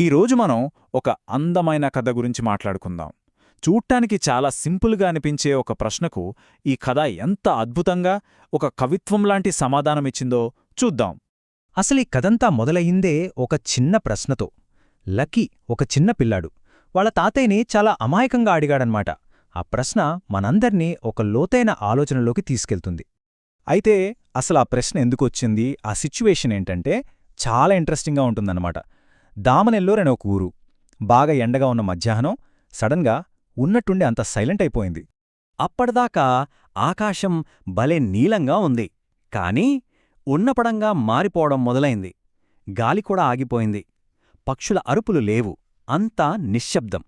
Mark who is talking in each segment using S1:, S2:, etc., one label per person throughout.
S1: ఈరోజు మనం ఒక అందమైన కథ గురించి మాట్లాడుకుందాం. చూడ్టానికి చాలా సింపుల్గా అనిపించే ఒక ప్రశ్నకు ఈ కథ ఎంత అద్భుతంగా ఒక కవిత్వంలాంటి సమాధానమిచ్చిందో చూద్దాం.
S2: అసలీ కథంతా మొదలయిందే ఒక చిన్న ప్రశ్నతో. లక్కీ ఒక చిన్న పిల్లాడు. వాళ్ళ తాతయ్యని చాలా అమాయకంగా అడిగాడనమాట. ఆ ప్రశ్న మనందర్నీ ఒక లోతైన ఆలోచనలోకి తీసుకెళ్తుంది. అయితే అసలు ఆ ప్రశ్న ఎందుకొచ్చింది ఆ సిచ్యువేషన్ ఏంటంటే చాలా ఇంట్రెస్టింగ్గా ఉంటుందన్నమాట. దామనెల్లోరనే ఒక ఊరు. బాగా ఎండగా ఉన్న మధ్యాహ్నం సడన్గా ఉన్నట్టుండి అంత సైలెంట్ అయిపోయింది.
S3: అప్పటిదాకా ఆకాశం భలే నీలంగా ఉంది. కాని ఉన్నపడంగా మారిపోవడం మొదలైంది. గాలి కూడా ఆగిపోయింది. పక్షుల అరుపులు లేవు. అంతా నిశ్శబ్దం.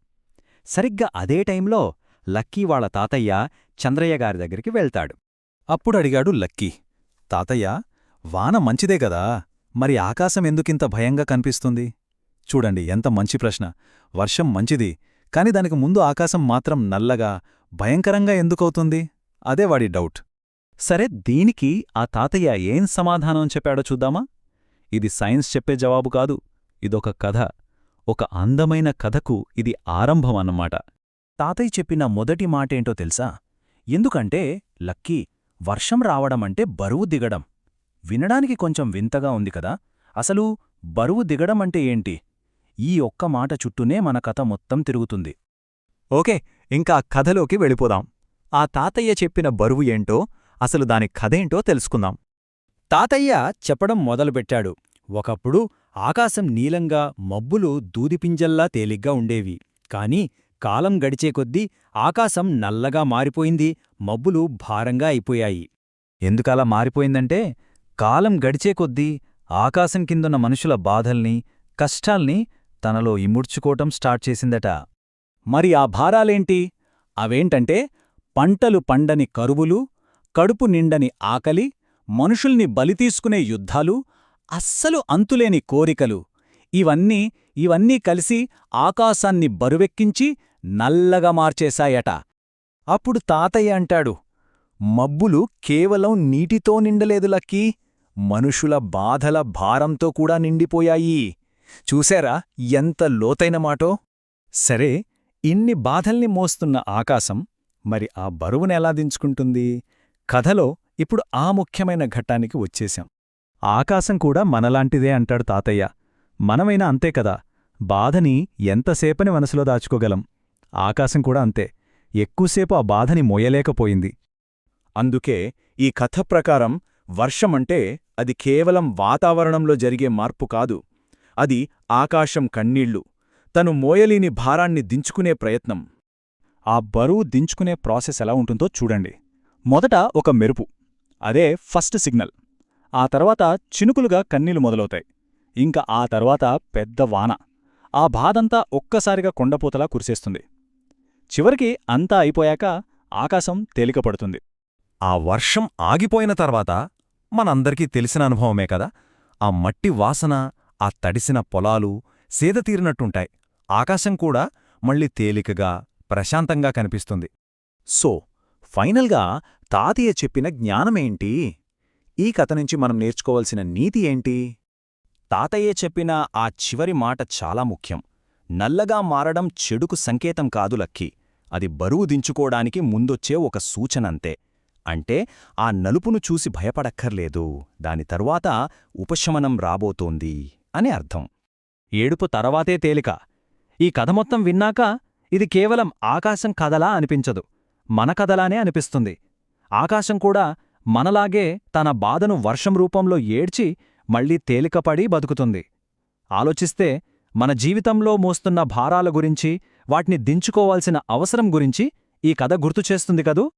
S3: సరిగ్గా అదే టైంలో లక్కీ వాళ్ళ తాతయ్య చంద్రయ్య గారి దగ్గరికి వెళ్తాడు.
S1: అప్పుడు అడిగాడు లక్కీ తాతయ్య వాన మంచిదే గదా మరి ఆకాశం ఎందుకింత భయంగా కనిపిస్తుంది? చూడండి ఎంత మంచి ప్రశ్న. వర్షం మంచిది కాని దానికి ముందు ఆకాశం మాత్రం నల్లగా భయంకరంగా ఎందుకవుతుంది? అదే వాడి డౌట్.
S3: సరే దీనికి ఆ తాతయ్య ఏం సమాధానం చెప్పాడో చూద్దామా? ఇది సైన్స్ చెప్పే జవాబు కాదు ఇదొక కథ. ఒక అందమైన కథకు ఇది ఆరంభం అన్నమాట.
S2: తాతయ్య చెప్పిన మొదటి మాటేంటో తెలుసా? ఎందుకంటే లక్కీ వర్షం రావడమంటే బరువు దిగడం. వినడానికి కొంచెం వింతగా ఉంది కదా? అసలు బరువు దిగడం అంటే ఏంటి? ఈ ఒక్క మాట చుట్టూనే మన కథ మొత్తం తిరుగుతుంది.
S3: ఓకే ఇంకా కథలోకి వెళ్ళిపోదాం. ఆ తాతయ్య చెప్పిన బరువు ఏంటో అసలు దాని కథేంటో తెలుసుకుందాం.
S2: తాతయ్య చెప్పడం మొదలుపెట్టాడు. ఒకప్పుడు ఆకాశం నీలంగా మబ్బులు దూదిపింజల్లా తేలిగ్గా ఉండేవి. కాని కాలం గడిచే కొద్దీ ఆకాశం నల్లగా మారిపోయింది మబ్బులు భారంగా అయిపోయాయి.
S1: ఎందుకలా మారిపోయిందంటే కాలం గడిచే కొద్దీ ఆకాశం కిందున్న మనుషుల బాధల్ని కష్టాల్ని తనలో ఇముడ్చుకోవటం స్టార్ట్ చేసిందట.
S2: మరి ఆ భారాలేంటి? అవేంటంటే పంటలు పండని కరువులు కడుపు నిండని ఆకలి మనుషుల్ని బలితీసుకునే యుద్ధాలు అస్సలు అంతులేని కోరికలు. ఇవన్నీ ఇవన్నీ కలిసి ఆకాశాన్ని బరువెక్కించి నల్లగా మార్చేశాయట. అప్పుడు తాతయ్య అంటాడు మబ్బులు కేవలం నీటితో నిండలేదు లక్కీ. మనుషుల బాధల భారంతో కూడా నిండిపోయాయి. చూశారా ఎంత లోతైన మాటో? సరే ఇన్ని బాధల్ని మోస్తున్న ఆకాశం మరి ఆ బరువునెలా దించుకుంటుంది? కథలో ఇప్పుడు ఆ ముఖ్యమైన ఘట్టానికి వచ్చేశాం. ఆకాశం కూడా మనలాంటిదే అంటాడు తాతయ్య. మనమైనా అంతే కదా బాధని ఎంతసేపని మనసులో దాచుకోగలం. ఆకాశం కూడా అంతే ఎక్కువసేపు ఆ బాధని మోయలేకపోయింది. అందుకే ఈ కథ ప్రకారం వర్షమంటే అది కేవలం వాతావరణంలో జరిగే మార్పు కాదు. అది ఆకాశం కన్నీళ్ళు. తను మోయలేని భారాన్ని దించుకునే ప్రయత్నం. ఆ బరువు దించుకునే ప్రాసెస్ ఎలా ఉంటుందో చూడండి. మొదట ఒక మెరుపు. అదే ఫస్ట్ సిగ్నల్. ఆ తర్వాత చినుకులుగా కన్నీళ్ళు మొదలవుతాయి. ఇంకా ఆ తర్వాత పెద్ద వాన. ఆ బాధంతా ఒక్కసారిగా కొండపూతలా కురిసేస్తుంది. చివరికి అంతా అయిపోయాక ఆకాశం తేలికపడుతుంది.
S3: ఆ వర్షం ఆగిపోయిన తర్వాత మనందరికీ తెలిసిన అనుభవమే కదా? ఆ మట్టి వాసన ఆ తడిసిన పొలాలు సేదతీరినట్టుంటాయి. ఆకాశం కూడా మళ్ళీ తేలికగా ప్రశాంతంగా కనిపిస్తుంది.
S2: సో ఫైనల్గా తాతయ్య చెప్పిన జ్ఞానమేంటి? ఈ కథ నుంచి మనం నేర్చుకోవలసిన నీతి ఏంటి? తాతయ్య చెప్పిన ఆ చివరి మాట చాలా ముఖ్యం. నల్లగా మారడం చెడుకు సంకేతం కాదు లక్కీ. అది బరువు దించుకోవడానికి ముందొచ్చే ఒక సూచనంతే. అంటే ఆ నలుపును చూసి భయపడక్కర్లేదు. దాని తరువాత ఉపశమనం రాబోతోంది. అని అర్థం. ఏడుపు తర్వాతే తేలిక. ఈ కథ మొత్తం విన్నాక ఇది కేవలం ఆకాశం కథలా అనిపించదు. మన కథలానే అనిపిస్తుంది. ఆకాశం కూడా మనలాగే తన బాధను వర్షం రూపంలో ఏడ్చి మళ్ళీ తేలికపడి బతుకుతుంది. ఆలోచిస్తే మన జీవితంలో మోస్తున్న భారాల గురించి వాటిని దించుకోవాల్సిన అవసరం గురించి ఈ కథ గుర్తుచేస్తుంది కదూ?